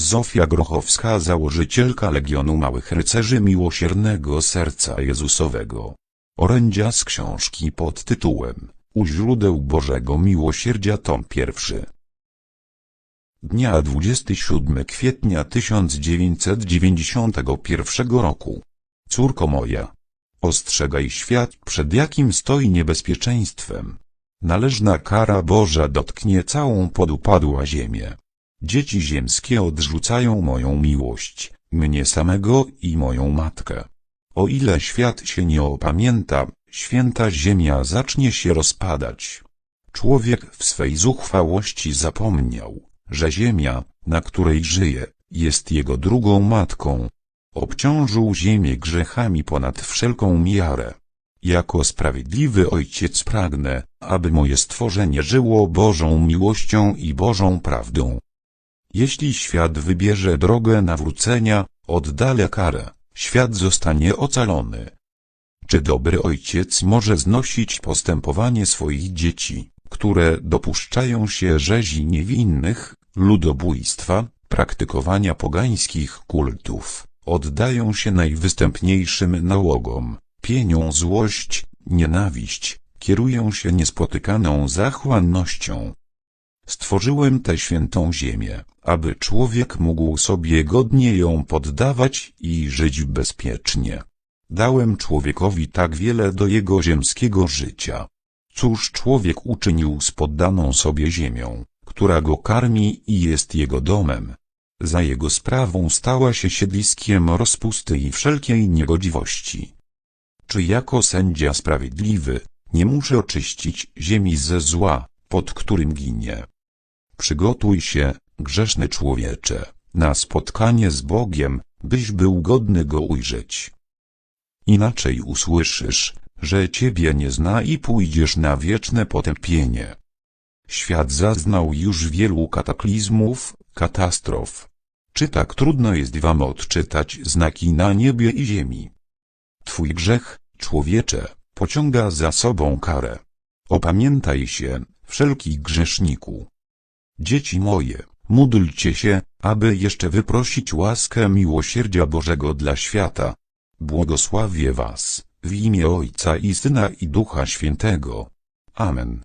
Zofia Grochowska założycielka Legionu Małych Rycerzy Miłosiernego Serca Jezusowego. Orędzia z książki pod tytułem U źródeł Bożego Miłosierdzia tom pierwszy. Dnia 27 kwietnia 1991 roku. Córko moja. Ostrzegaj świat przed jakim stoi niebezpieczeństwem. Należna kara Boża dotknie całą podupadła ziemię. Dzieci ziemskie odrzucają moją miłość, mnie samego i moją matkę. O ile świat się nie opamięta, święta ziemia zacznie się rozpadać. Człowiek w swej zuchwałości zapomniał, że ziemia, na której żyje, jest jego drugą matką. Obciążył ziemię grzechami ponad wszelką miarę. Jako sprawiedliwy ojciec pragnę, aby moje stworzenie żyło Bożą miłością i Bożą prawdą. Jeśli świat wybierze drogę nawrócenia, oddala karę, świat zostanie ocalony. Czy dobry ojciec może znosić postępowanie swoich dzieci, które dopuszczają się rzezi niewinnych, ludobójstwa, praktykowania pogańskich kultów, oddają się najwystępniejszym nałogom, pienią złość, nienawiść, kierują się niespotykaną zachłannością. Stworzyłem tę świętą ziemię, aby człowiek mógł sobie godnie ją poddawać i żyć bezpiecznie. Dałem człowiekowi tak wiele do jego ziemskiego życia. Cóż człowiek uczynił z poddaną sobie ziemią, która go karmi i jest jego domem. Za jego sprawą stała się siedliskiem rozpusty i wszelkiej niegodziwości. Czy jako sędzia sprawiedliwy, nie muszę oczyścić ziemi ze zła, pod którym ginie? Przygotuj się, grzeszny człowiecze, na spotkanie z Bogiem, byś był godny Go ujrzeć. Inaczej usłyszysz, że Ciebie nie zna i pójdziesz na wieczne potępienie. Świat zaznał już wielu kataklizmów, katastrof. Czy tak trudno jest Wam odczytać znaki na niebie i ziemi? Twój grzech, człowiecze, pociąga za sobą karę. Opamiętaj się, wszelki grzeszniku. Dzieci moje, módlcie się, aby jeszcze wyprosić łaskę miłosierdzia Bożego dla świata. Błogosławię was, w imię Ojca i Syna i Ducha Świętego. Amen.